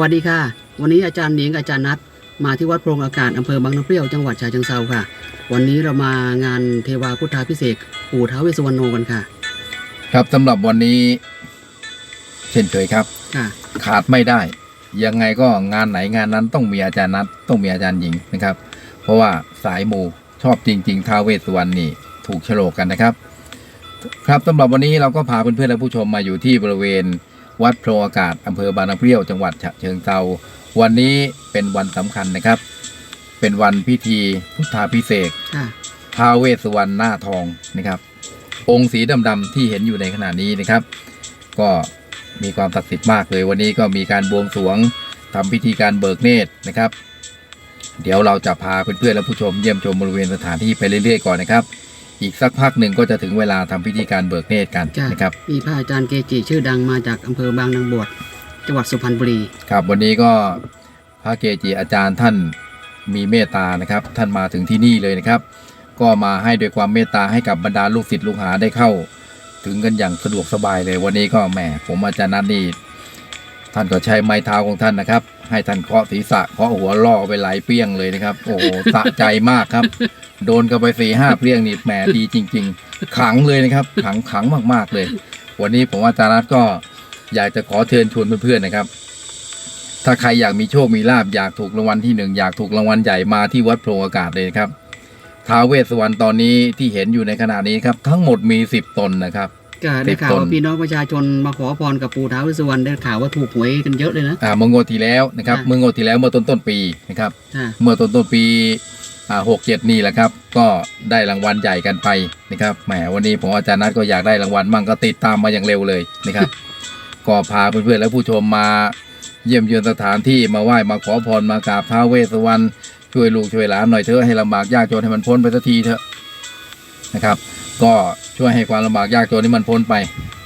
สวัสดีค่ะ วันนี้อาจารย์หนิงกับอาจารย์นัดมาที่วัดโพรงอากาศอำเภอบางน้ำเปรี้ยวจังหวัดฉะเชิงเทราค่ะ วันนี้เรามางานเทวาพุทธาพิเศษกปู่ท้าวเวสสุวรรณโนกันค่ะ ครับสำหรับวันนี้ เช่นเคยครับ ค่ะ ขาดไม่ได้ ยังไงก็งานไหนงานนั้นต้องมีอาจารย์นัดต้องมีอาจารย์หญิงนะครับ เพราะว่าสายมูชอบจริง ๆท้าวเวสสุวรรณนี่ถูกโฉลกกันนะครับ ครับสำหรับวันนี้เราก็พาเพื่อนๆและผู้ชมมาอยู่ที่บริเวณ วัดโพรงอากาศอำเภอบางน้ำเปรี้ยวจังหวัดฉะเชิงเทราวันนี้เป็นวันสำคัญนะครับ เป็นวันพิธีพุทธาพิเศษกค่ะ ท้าวเวสสุวรรณหน้าทองนะครับ องค์สีดำๆที่เห็นอยู่ในขณะนี้นะครับ ก็มีความศักดิ์สิทธิ์มากเลยวันนี้ก็มีการบวงสรวงทำพิธีการเบิกเนตรนะครับ เดี๋ยวเราจะพาเพื่อนๆและผู้ชมเยี่ยมชมบริเวณสถานที่ไปเรื่อยๆก่อนนะครับ อีกสักพักหนึ่งก็จะถึงเวลาทำพิธีการเบิกเนตรกันจ้ะนะครับมีพระอาจารย์เกจิชื่อดังมาจากอำเภอบางนางบวชจังหวัดสุพรรณบุรีครับวันนี้ก็พระเกจิอาจารย์ท่านมีเมตตานะครับ ท่านมาถึงที่นี่เลยนะครับ ก็มาให้ด้วยความเมตตาให้กับบรรดาลูกศิษย์ลูกหาได้เข้า ถึงกันอย่างสะดวกสบายเลยวันนี้ก็แหมผมอาจารย์นัทนี่ท่านก็ใช้ไม้เท้าของท่านนะครับ ให้ท่านเคาะศีรษะเคาะหัวล่อไปหลายเปี้ยงเลยนะครับ โอ้โหสะใจมากครับ โดนกันไปสี่ห้าเปี้ยงนี่แหมดีจริง ๆ ขังเลยนะครับ ขังขังมากๆเลย วันนี้ผมอาจารย์นัทก็อยากจะขอเชิญชวนเพื่อนๆนะครับ ถ้าใครอยากมีโชคมีลาบอยากถูกรางวัลที่หนึ่งอยากถูกรางวัลใหญ่มาที่วัดโพรงอากาศเลยครับท้าเวสสวรรณตอนนี้ที่เห็นอยู่ในขณะนี้ครับ ทั้งหมดมีสิบตนนะครับ ก็ได้ข่าวติดตว่านพี่น้องประชาชนมาขอพรกับปู่ท้าวเวสสุวรรณได้ข่าวว่าถูกหวยกันเยอะเลยนะอ่าเมื่องวดที่แล้วนะครับค่ะเมื่องวดที่แล้วเมื่อต้นต้นๆปีนะครับค่ะเมื่อต้นต้นๆปีอ่าหกเจ็ดนี่แหละครับ ก็ได้รางวัลใหญ่กันไปนะครับแหมวันนี้ผมอาจารย์นัทก็อยากได้รางวัลมั่งก็ติดตามมาอย่างเร็วเลยนะครับ ก็พาเพื่อนๆและผู้ชมมาเยี่ยมเยือนสถานที่มาไหว้มาขอพรมากราบท้าวเวสสวรรณช่วยลูกช่วยหลานหน่อยเถอะให้ลำบากยากจนให้มันพ้นไปสักทีเถอะนะครับ ก็ ช่วยให้ความลำบากยากจนนี้มันพ้นไป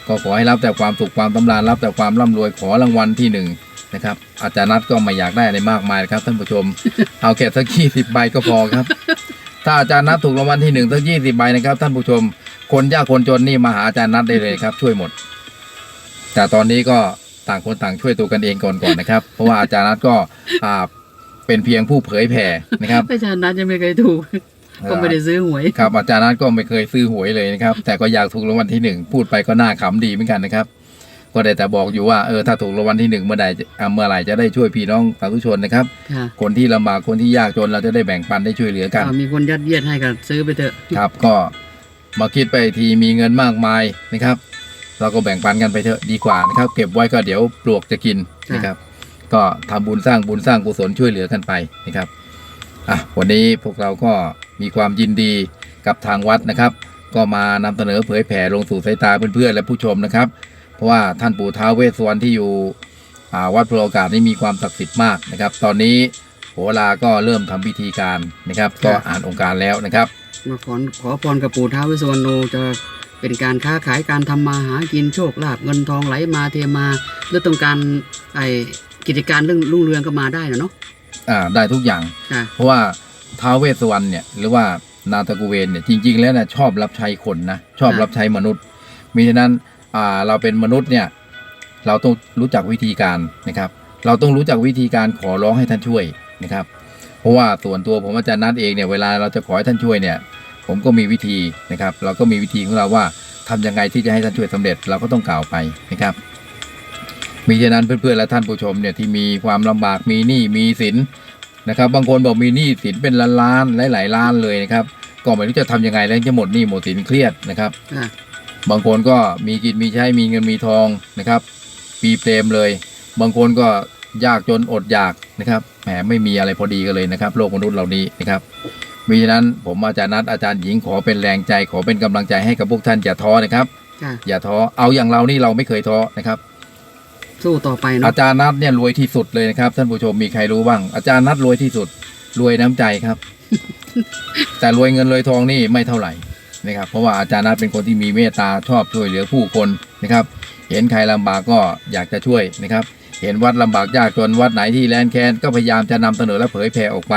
ก็ขอให้รับแต่ความสุขความตำราญรับแต่ความร่ำรวยขอรางวัลที่หนึ่งนะครับ อาจารย์นัทก็ไม่อยากได้อะไรมากมายนะครับท่านผู้ชม เอาแค่สักยี่สิบใบก็พอครับ ถ้าอาจารย์นัทถูกรางวัลที่หนึ่งสักยี่สิบใบนะครับ ท่านผู้ชม คนยากคนจนนี่มาหาอาจารย์นัทได้เลยครับ ช่วยหมด แต่ตอนนี้ก็ต่างคนต่างช่วยตัวกันเองก่อนก่อนนะครับ เพราะว่าอาจารย์นัทก็อ่าเป็นเพียงผู้เผยแผ่นะครับ อาจารย์นัดยังไม่เคยถูก ก็ไม่ได้ซื้อหวย ครับอาจารย์นัทก็ไม่เคยซื้อหวยเลยนะครับ แต่ก็อยากถูกรางวัลที่หนึ่งพูดไปก็น่าขำดีเหมือนกันนะครับ ก็ได้แต่บอกอยู่ว่าเออถ้าถูกรางวัลที่หนึ่งเมื่อใดอ่าเมื่อไหร่จะได้ช่วยพี่น้องสาธุชนนะครับ ค่ะ คนที่ลำบากคนที่ยากจนเราจะได้แบ่งปันได้ช่วยเหลือกันก็มีคนยัดเยียดให้กับซื้อไปเถอะครับก็มาคิดไปทีมีเงินมากมายนะครับ เราก็แบ่งปันกันไปเถอะดีกว่านะครับ เก็บไว้ก็เดี๋ยวปลวกจะกินนะครับ ก็ทำบุญสร้างบุญสร้างกุศลช่วยเหลือกันไปนะครับอะวันนี้พวกเราก็ มีความยินดีกับทางวัดนะครับ ก็มานำเสนอเผยแผ่ลงสู่สายตาเพื่อนๆและผู้ชมนะครับ เพราะว่าท่านปู่ท้าวเวสสวรรณที่อยู่อ่าวัดโพธิ์โอกาสนี้มีความศักดิ์สิทธิ์มากนะครับ ตอนนี้โหราก็เริ่มทำพิธีการนะครับ ก็อ่านองค์การแล้วนะครับมาขอขอพรกับปู่ท้าวเวสสุวรรณโนจะเป็นการค้าขายการทำมาหากินโชคลาภเงินทองไหลมาเทมาหรือต้องการไอกิจการเรื่องรุ่งเรืองก็มาได้นะเนาะอ่าได้ทุกอย่างค่ะเพราะว่า ท้าวเวสสวรรณเนี่ยหรือว่านาตะกุเวนเนี่ยจริง ๆ แล้วเนี่ยชอบรับใช้คนนะชอบรับใช้มนุษย์มิฉะนั้นเราเป็นมนุษย์เนี่ยเราต้องรู้จักวิธีการนะครับ เราต้องรู้จักวิธีการขอร้องให้ท่านช่วยนะครับ เพราะว่าส่วนตัวผมอาจารย์นัดเองเนี่ยเวลาเราจะขอให้ท่านช่วยเนี่ย ผมก็มีวิธีนะครับ เราก็มีวิธีของเราว่าทำยังไงที่จะให้ท่านช่วยสำเร็จเราก็ต้องกล่าวไปนะครับมีฉะนั้นเพื่อนๆและท่านผู้ชมเนี่ยที่มีความลำบากมีหนี้มีสิน นะครับ บางคนบอกมีหนี้สินเป็นล้านๆหลายๆล้านเลยนะครับก็ไม่รู้จะทำยังไงแล้วจะหมดหนี้หมดสินเครียดนะครับค่ะบางคนก็มีกินมีใช้มีเงินมีทองนะครับ ปีเปรมเลย บางคนก็ยากจนอดอยากนะครับแหมไม่มีอะไรพอดีกันเลยนะครับ โลกมนุษย์เหล่านี้นะครับมีฉะนั้นผมอาจารย์นัดอาจารย์หญิงขอเป็นแรงใจขอเป็นกำลังใจให้กับพวกท่านอย่าท้อนะครับค่ะอย่าท้อเอาอย่างเรานี่เราไม่เคยท้อนะครับ สู้ต่อไปอาเนาะจารย์นัดเนี่ยรวยที่สุดเลยนะครับ ท่านผู้ชมมีใครรู้บ้าง อาจารย์นัดรวยที่สุด รวยน้ำใจครับ แต่รวยเงินรวยทองนี่ไม่เท่าไหร่นะครับ เพราะว่าอาจารย์นัดเป็นคนที่มีเมตตาชอบช่วยเหลือผู้คนนะครับ เห็นใครลำบากก็อยากจะช่วยนะครับ เห็นวัดลำบากยากจนวัดไหนที่แลนแคนก็พยายามจะนำเสนอและเผยแผ่ออกไป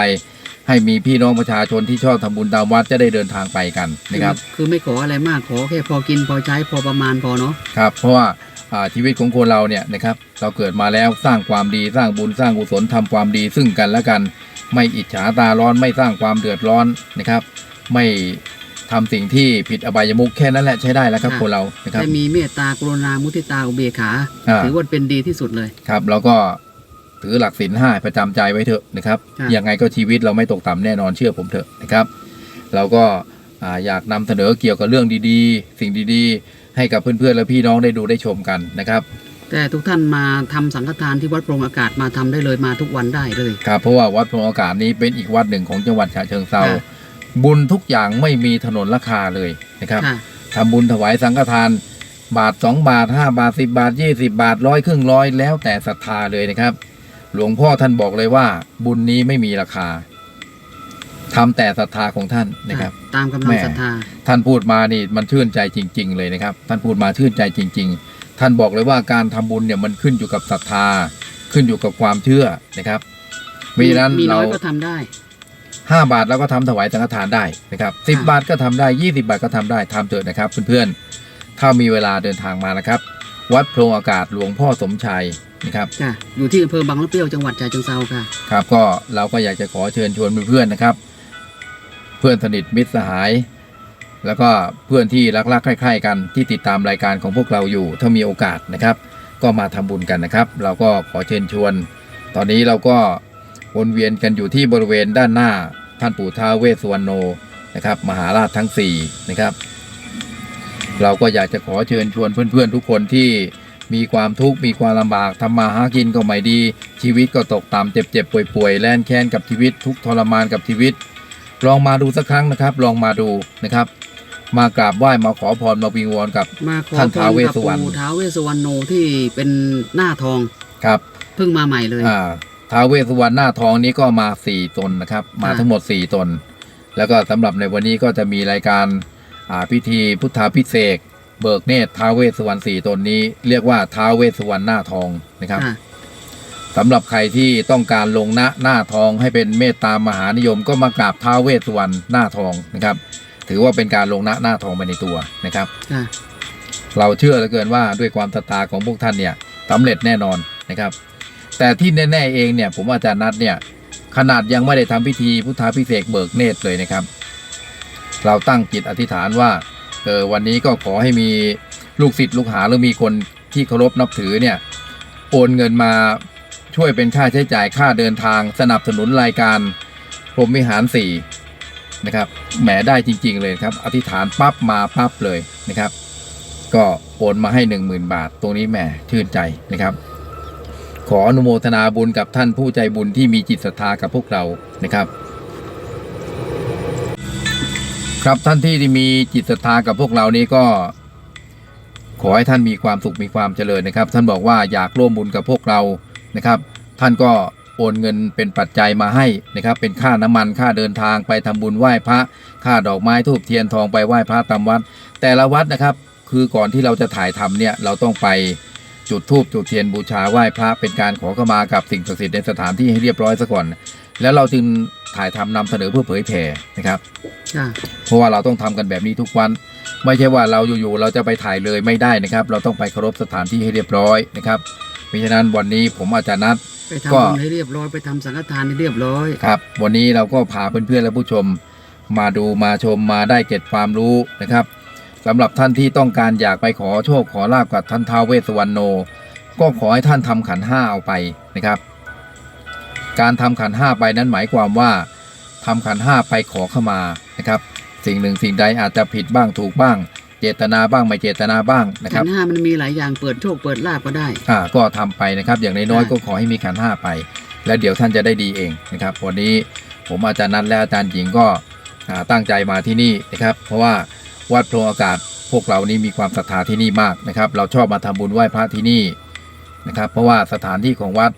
ให้มีพี่น้องประชาชนที่ชอบทำบุญตามวัดจะได้เดินทางไปกันนะครับ คือไม่ขออะไรมากขอแค่พอกินพอใช้พอประมาณพอเนาะครับเพราะว่าอ่า ชีวิตของคนเราเนี่ยนะครับเราเกิดมาแล้วสร้างความดีสร้างบุญสร้างกุศลทำความดีซึ่งกันและกัน ไม่อิจฉาตาร้อนไม่สร้างความเดือดร้อนนะครับ ไม่ทำสิ่งที่ผิดอบายมุขแค่นั้นแหละใช้ได้แล้วครับค่ะคนเรานะครับได้มีเมตตากรุณามุทิตาอุเบกขาอ่าถือว่าเป็นดีที่สุดเลยครับ แล้วก็ถือหลักศีลห้าประจำใจไว้เถอะนะครับค่ะยังไงก็ชีวิตเราไม่ตกต่ำแน่นอนเชื่อผมเถอะนะครับ เราก็อ่าอยากนำเสนอเกี่ยวกับเรื่องดีๆ สิ่งดีๆ ให้กับเพื่อนๆและพี่น้องได้ดูได้ชมกันนะครับ แต่ทุกท่านมาทำสังฆทานที่วัดโปรงอากาศมาทำได้เลยมาทุกวันได้เลยครับเพราะว่าวัดพระอากาศนี้เป็นอีกวัดหนึ่งของจังหวัดฉะเชิงเซาค่ะบุญทุกอย่างไม่มีถนนราคาเลยนะครับค่ะทำบุญถวายสังฆทานบาทสองบาทห้าบาทสิบาทยี่สิบาทร้อยครึ่งร้อยแล้วแต่ศรัทธาเลยนะครับ หลวงพ่อท่านบอกเลยว่า บุญนี้ไม่มีราคา ทำแต่ศรัทธาของท่านนะครับ ตามกำลัแหงม่ศรัทธา ท่านพูดมานี่มันชื่นใจจริง ๆ เลยนะครับ ท่านพูดมาชื่นใจจริง ๆ ท่านบอกเลยว่าการทำบุญเนี่ยมันขึ้นอยู่กับศรัทธา ขึ้นอยู่กับความเชื่อนะครับเพราะฉะนั้นมีเราน้อยก็ทำได้ห้าบาทเราก็ทำถวายสังฆทานได้นะครับสิบค่ะบาทก็ทำได้ยี่สิบาทก็ทำได้ทำเถอะนะครับเพื่อนๆถ้ามีเวลาเดินทางมานะครับ วัดโพรงอากาศหลวงพ่อสมชัยนะครับจ้ะอยู่ที่อำเภอบางละเปรี้ยวจังหวัดฉะเชิงเทราค่ะครับก็เราก็อยากจะขอเชิญชวนเพื่อนๆนะครับ เพื่อนสนิทมิตรสหาย แล้วก็เพื่อนที่รักๆใคร่ๆกันที่ติดตามรายการของพวกเราอยู่ ถ้ามีโอกาสนะครับ ก็มาทำบุญกันนะครับ เราก็ขอเชิญชวน ตอนนี้เราก็วนเวียนกันอยู่ที่บริเวณด้านหน้าท่านปู่ท้าเวสุวรรณโนนะครับมหาราชทั้ง4นะครับ เราก็อยากจะขอเชิญชวนเพื่อนๆทุกคนที่มีความทุกข์มีความลำบากทำมาหากินก็ไม่ดี ชีวิตก็ตกต่ำเจ็บๆป่วยๆแล่นแค้นกับชีวิตทุกทรมานกับชีวิต ลองมาดูสักครั้งนะครับ ลองมาดูนะครับ มากราบไหว้มาขอพรมาวิงวอนกับมาขอท่านพรท้าวเวสกับสุวรรณปู่ท้าวเวสสุวรรณโนที่เป็นหน้าทองครับเพิ่งมาใหม่เลย อ่าท้าวเวสสุวรรณหน้าทองนี้ก็มาสี่ตนนะครับ มาค่ะ ทั้งหมดสี่ตน แล้วก็สำหรับในวันนี้ก็จะมีรายการอ่าพิธีพุทธาพิเศษกเบิกเนตรท้าวเวสสุวรรณสี่ตนนี้ เรียกว่าท้าวเวสสุวรรณหน้าทองนะครับค่ะ สำหรับใครที่ต้องการลงหน้าหน้าทองให้เป็นเมตตามหานิยม ก็มากราบท้าวเวสสุวรรณหน้าทองนะครับ ถือว่าเป็นการลงหน้าหน้าทองไปในตัวนะครับ ค่ะเราเชื่อเหลือเกินว่าด้วยความศรัทธาของพวกท่านเนี่ยสำเร็จแน่นอนนะครับ แต่ที่แน่ๆเองเนี่ยผมอาจารย์นัดเนี่ยขนาดยังไม่ได้ทำพิธีพุทธาพิเศษกเบิกเนตรเลยนะครับ เราตั้งจิตอธิษฐานว่าเออวันนี้ก็ขอให้มีลูกศิษย์ลูกหาหรือมีคนที่เคารพนับถือเนี่ยโอนเงินมา ช่วยเป็นค่าใช้จ่ายค่าเดินทาง สนับสนุนรายการพรหมวิหารสี่นะครับแหมได้จริง ๆ เลยครับ อธิษฐานปั๊บมาปั๊บเลยนะครับ ก็โอนมาให้หนึ่งหมื่นบาท ตรงนี้แหมชื่นใจนะครับ ขออนุโมทนาบุญกับท่านผู้ใจบุญที่มีจิตศรัทธากับพวกเรานะครับ ครับท่านที่มีจิตศรัทธากับพวกเรานี้ก็ ขอให้ท่านมีความสุขมีความเจริญนะครับ ท่านบอกว่าอยากร่วมบุญกับพวกเรา นะครับ ท่านก็โอนเงินเป็นปัจจัยมาให้นะครับ เป็นค่าน้ำมันค่าเดินทางไปทำบุญไหว้พระ ค่าดอกไม้ทูบเทียนทองไปไหว้พระตามวัด แต่ละวัดนะครับ คือก่อนที่เราจะถ่ายทำเนี่ยเราต้องไปจุดธูปจุดเทียนบูชาไหว้พระเป็นการขอขมากับสิ่งศักดิ์สิทธิ์ในสถานที่ให้เรียบร้อยซะก่อน แล้วเราจึงถ่ายทำนำเสนอเพื่อเผยแผ่นะครับค่ะเพราะว่าเราต้องทำกันแบบนี้ทุกวัน ไม่ใช่ว่าเราอยู่ๆเราจะไปถ่ายเลยไม่ได้นะครับ เราต้องไปเคารพสถานที่ให้เรียบร้อยนะครับ เพราะฉะนั้นวันนี้ผมอาจารย์นัดไปก็ทำบุญให้เรียบร้อยไปทำสังฆทานให้เรียบร้อยครับ วันนี้เราก็พาเพื่อนๆและผู้ชม มาดูมาชมมาได้เก็บความรู้นะครับสำหรับท่านที่ต้องการอยากไปขอโชคขอลาบกับท่านท้าวเวสสุวรรณโน ก็ขอให้ท่านทำขันห้าเอาไปนะครับ การทำขันห้าไปนั้นหมายความว่าทำขันห้าไปขอเข้ามานะครับ สิ่งหนึ่งสิ่งใดอาจจะผิดบ้างถูกบ้างเจตนาบ้างไม่เจตนาบ้างนะคขัรับนห้ามันมีหลายอย่างเปิดโชคเปิดลาบก็ได้อ่าก็ทำไปนะครับ อย่างน้อยๆได้ก็ขอให้มีขันห้าไป แล้วเดี๋ยวท่านจะได้ดีเองนะครับวันนี้ผมอาจารย์นัทและอาจารย์หญิงก็อ่าตั้งใจมาที่นี่นะครับ เพราะว่าวัดโพรงอากาศพวกเรานี้มีความศรัทธาที่นี่มากนะครับ เราชอบมาทำบุญไหว้พระที่นี่นะครับ เพราะว่าสถานที่ของวัด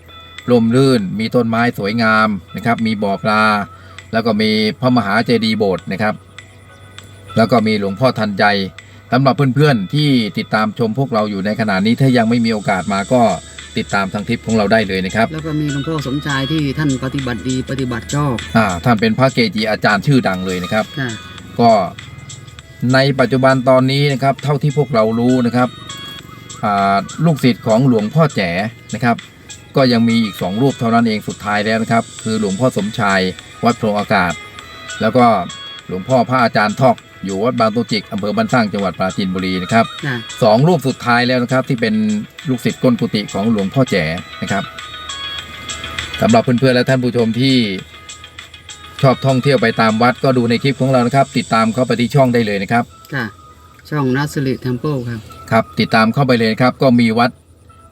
ร่มรื่น มีต้นไม้สวยงามนะครับ มีบ่อปลา แล้วก็มีพระมหาเจดีย์โบสถ์นะครับ แล้วก็มีหลวงพ่อทันใจ สำหรับเพื่อนๆที่ติดตามชมพวกเราอยู่ในขณะนี้ถ้ายังไม่มีโอกาสมาก็ติดตามทางทิปของเราได้เลยนะครับ แล้วก็มีหลวงพ่อสมชายที่ท่านปฏิบัติดีปฏิบัติชอบอ่าท่านเป็นพระเกจิอาจารย์ชื่อดังเลยนะครับ ค่ะก็ในปัจจุบันตอนนี้นะครับ เท่าที่พวกเรารู้นะครับอ่าลูกศิษย์ของหลวงพ่อแจ๋นะครับ ก็ยังมีอีกสองรูปเท่านั้นเองสุดท้ายแล้วนะครับ คือหลวงพ่อสมชายวัดโพรงอากาศ แล้วก็หลวงพ่อพระอาจารย์ทอก อยู่วัดบางตุจิกอำเภอบ้านสร้างจังหวัดปราจีนบุรีนะครับค่ะสองรูปสุดท้ายแล้วนะครับ ที่เป็นลูกศิษย์ก้นกุฏิของหลวงพ่อแจ๋นะครับสำหรับเพื่อนๆและท่านผู้ชมที่ชอบท่องเที่ยวไปตามวัดก็ดูในคลิปของเรานะครับ ติดตามเข้าไปที่ช่องได้เลยนะครับค่ะช่องนัสริเทมเพิลครับครับ ติดตามเข้าไปเลยนะครับ ก็มีวัด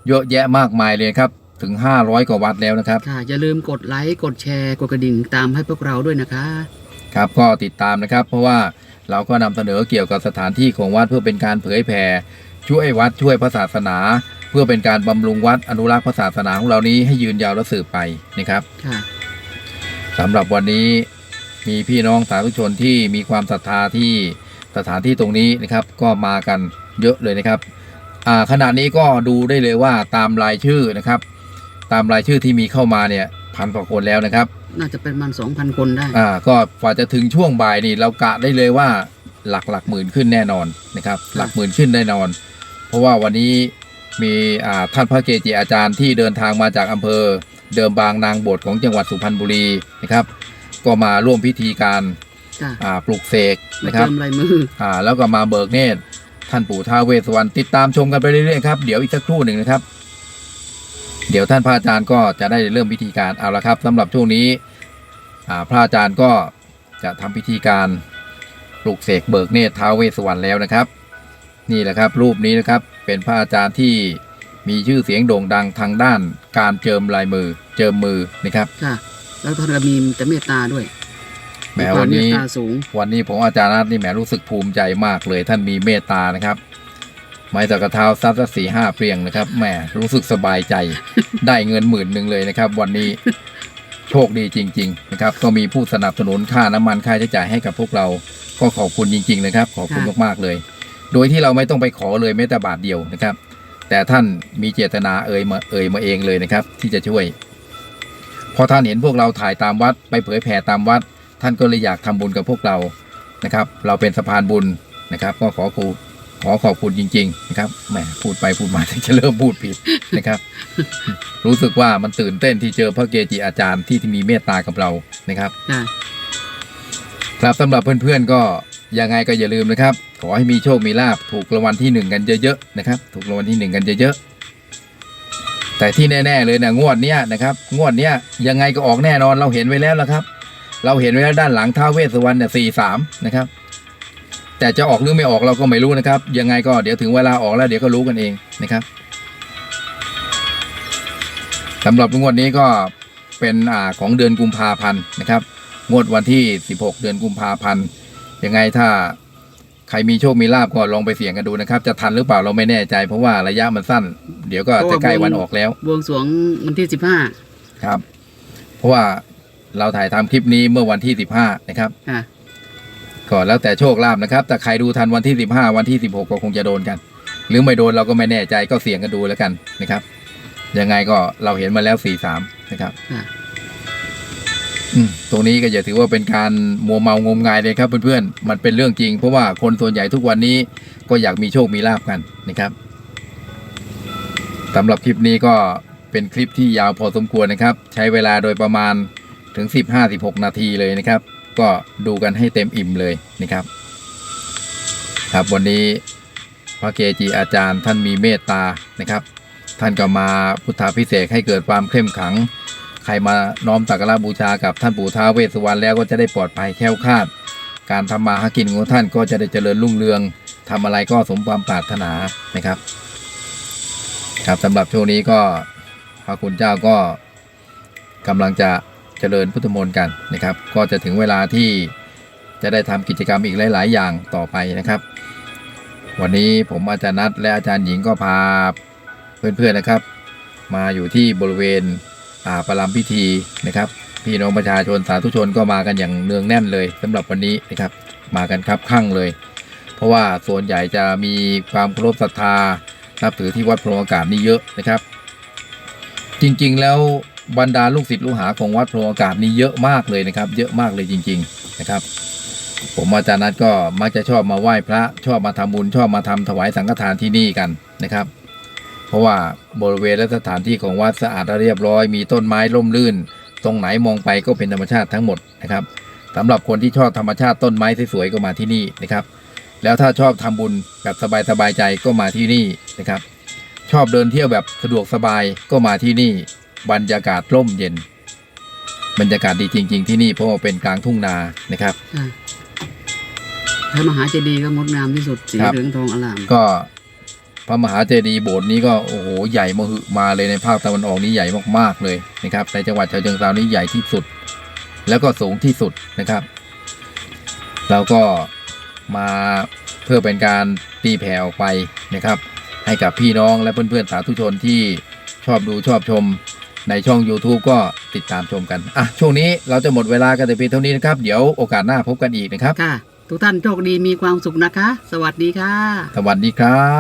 เยอะแยะมากมายเลยครับถึง 500 กว่าวัดแล้วนะครับค่ะอย่าลืมกดไลค์กดแชร์กดกระดิ่งตามให้พวกเราด้วยนะคะ ครับก็ติดตามนะครับ เพราะว่า เราก็นำเสนอเกี่ยวกับสถานที่ของวัดเพื่อเป็นการเผยแผ่ช่วยวัดช่วยพระศาสนา เพื่อเป็นการบำรุงวัดอนุรักษ์พระศาสนาของเรานี้ให้ยืนยาวและสืบไปนะครับค่ะสำหรับวันนี้มีพี่น้องสาธุชนที่มีความศรัทธาที่สถานที่ตรงนี้นะครับ ก็มากันเยอะเลยนะครับอ่าขณะนี้ก็ดูได้เลยว่าตามรายชื่อนะครับ ตามรายชื่อที่มีเข้ามาเนี่ยพันกว่าคนแล้วนะครับ น่าจะเป็นมันสองพันคนได้อ่าก็กว่าจะถึงช่วงบ่ายนี่เรากะได้เลยว่าหลักหลักหมื่นขึ้นแน่นอนนะครับหลักหมื่นขึ้นแน่นอน เพราะว่าวันนี้มีอ่าท่านพระเกจิอาจารย์ที่เดินทางมาจากอำเภอ เดิมบางนางบทของจังหวัดสุพรรณบุรีนะครับ ก็มาร่วมพิธีการจ้ะอ่าปลุกเสกมานะครับเติมลายมืออ่าแล้วก็มาเบิกเนตรท่านปู่ท้าวเวสสวรรณติดตามชมกันไปเรื่อยๆครับเดี๋ยวอีกสักครู่หนึ่งนะครับ เดี๋ยวท่านพระอาจารย์ก็จะได้เริ่มพิธีการเอาละครับสำหรับช่วงนี้อ่า พระอาจารย์ก็จะทำพิธีการปลุกเสกเบิกเนตรท้าวเวสสวรรณแล้วนะครับ นี่แหละครับรูปนี้นะครับเป็นพระอาจารย์ที่มีชื่อเสียงโด่งดังทางด้านการเจิมลายมือเจิมมือนะครับค่ะแล้วท่านก็มีแต่เมตตาด้วยแหมมีควาวันเมตนี้ตาสูงวันนี้ผมอาจารย์นัทนี่แหมรู้สึกภูมิใจมากเลยท่านมีเมตตานะครับไม้ตะกระเท้าซัดสักสี่ห้าเปรียงนะครับแหมรู้สึกสบายใจได้เงินหมื่นหนึ่งเลยนะครับ วันนี้โช คดีจริง ๆ นะครับ ก็มีผู้สนับสนุนค่าน้ำมันค่าใช้จ่ายให้กับพวกเรา ก็ขอบคุณจริง ๆ นะครับ ขอบคุณมากๆเลย โดยที่เราไม่ต้องไปขอเลยแม้แต่บาทเดียวนะครับ แต่ท่านมีเจตนาเอ่ยมาเอ่ยมาเองเลยนะครับ ที่จะช่วย พอท่านเห็นพวกเราถ่ายตามวัด ไปเผยแผ่ตามวัด ท่านก็เลยอยากทำบุญกับพวกเรานะครับ เราเป็นสะพานบุญนะครับ ก็ขอครูขอขอบคุณจริง ๆ นะครับแหมพูดไปพูดมาจะเริ่มพูดผิดนะครับ รู้สึกว่ามันตื่นเต้นที่เจอพระเกจิอาจารย์ที่มีเมตตากับเรานะครับค่ะครับสำหรับเพื่อนๆก็ยังไงก็อย่าลืมนะครับ ขอให้มีโชคมีลาบถูกรางวัลที่หนึ่งกันเยอะๆนะครับ ถูกรางวัลที่หนึ่งกันเยอะๆแต่ที่แน่ ๆเลยนะงวดเนี้ยนะครับ งวดเนี้ยยังไงก็ออกแน่นอนเราเห็นไว้แล้วละครับ เราเห็นไว้แล้วด้านหลังท้าวเวสสุวรรณเนี่ยสี่สามนะครับ แต่จะออกหรือไม่ออกเราก็ไม่รู้นะครับ ยังไงก็เดี๋ยวถึงเวลาออกแล้วเดี๋ยวก็รู้กันเองนะครับ สำหรับงวดนี้ก็เป็นอ่าของเดือนกุมภาพันธ์นะครับ งวดวันที่ 16 เดือนกุมภาพันธ์ยังไงถ้าใครมีโชคมีลาบก็ลองไปเสี่ยงกันดูนะครับ จะทันหรือเปล่าเราไม่แน่ใจ เพราะว่าระยะมันสั้น เดี๋ยวก็จะใกล้วันออกแล้วบวงสรวงวันที่สิบห้าครับ เพราะว่าเราถ่ายทำคลิปนี้เมื่อวันที่ 15 นะครับค่ะก็แล้วแต่โชคลาภนะครับ แต่ใครดูทันวันที่ 15 วันที่ 16 ก็คงจะโดนกัน หรือไม่โดนเราก็ไม่แน่ใจก็เสี่ยงกันดูแล้วกันนะครับ ยังไงก็เราเห็นมาแล้ว43นะครับค่ะอืมตรงนี้ก็อย่าถือว่าเป็นการมัวเมางมงายเลยครับเพื่อนๆ มันเป็นเรื่องจริง เพราะว่าคนส่วนใหญ่ทุกวันนี้ก็อยากมีโชคมีลาบกันนะครับสำหรับคลิปนี้ก็เป็นคลิปที่ยาวพอสมควรนะครับ ใช้เวลาโดยประมาณถึง 15-16 นาทีเลยนะครับ ก็ดูกันให้เต็มอิ่มเลยนะครับ ครับวันนี้พระเกจิอาจารย์ท่านมีเมตตานะครับ ท่านก็มาพุทธาพิเศษให้เกิดความเข้มขัง ใครมาน้อมสักการะบูชากับท่านปู่ท้าวเวสสุวรรณแล้วก็จะได้ปลอดภัยแค้วคาด การทำมาหากินของท่านก็จะได้เจริญรุ่งเรืองทำอะไรก็สมความปรารถนานะครับ ครับสำหรับช่วงนี้ก็พระคุณเจ้าก็กำลังจะเจริญพุทธมนต์กันนะครับ ก็จะถึงเวลาที่จะได้ทำกิจกรรมอีกหลาย ๆ อย่างต่อไปนะครับ วันนี้ผมอาจารย์นัทและอาจารย์หญิงก็พา เพื่อนๆนะครับ มาอยู่ที่บริเวณอ่าประลำพิธีนะครับ พี่น้องประชาชนสาธุชนก็มากันอย่างเนืองแน่นเลยสำหรับวันนี้นะครับ มากันครับข้างเลย เพราะว่าส่วนใหญ่จะมีความเคารพศรัทธานับถือที่วัดพรงอากาศนี่เยอะนะครับ จริงๆแล้วบรรดาลูกศิษย์ลูกหาของวัดพรงอากาศนี่เยอะมากเลยนะครับ เยอะมากเลยจริง ๆนะครับผมอาจารย์นัทก็มักจะชอบมาไหว้พระชอบมาทำบุญชอบมาทำถวายสังฆทานที่นี่กันนะครับ เพราะว่าบริเวณและสถานที่ของวัดสะอาดและเรียบร้อย มีต้นไม้ร่มรื่น ตรงไหนมองไปก็เป็นธรรมชาติทั้งหมดนะครับสำหรับคนที่ชอบธรรมชาติต้นไม้สวยๆก็มาที่นี่นะครับ แล้วถ้าชอบทำบุญแบบสบายๆใจก็มาที่นี่นะครับ ชอบเดินเที่ยวแบบสะดวกสบายก็มาที่นี่ บรรยากาศร่มเย็น บรรยากาศดีจริง ๆ ที่นี่เพราะว่าเป็นกลางทุ่งนานะครับค่ะพระมหาเจดีย์ก็งดงามที่สุดสีครับเหลืองทองอลามก็ พระมหาเจดีย์โบสถ์นี้ก็โอ้โหใหญ่มหึมาเลยในภาคตะวันออกนี้ใหญ่มากๆเลยนะครับในจังหวัดฉะเชิงเทรานี้ใหญ่ที่สุด แล้วก็สูงที่สุดนะครับ เราก็มาเพื่อเป็นการตีแผ่ออกไปนะครับ ให้กับพี่น้องและเพื่อนๆสาธุชนที่ชอบดูชอบชมในช่อง YouTube ก็ติดตามชมกัน อะ ช่วงนี้เราจะหมดเวลากันแต่เพียงเท่านี้นะครับ เดี๋ยวโอกาสหน้าพบกันอีกนะครับ ค่ะ ทุกท่านโชคดีมีความสุขนะคะ สวัสดีค่ะ สวัสดีครับ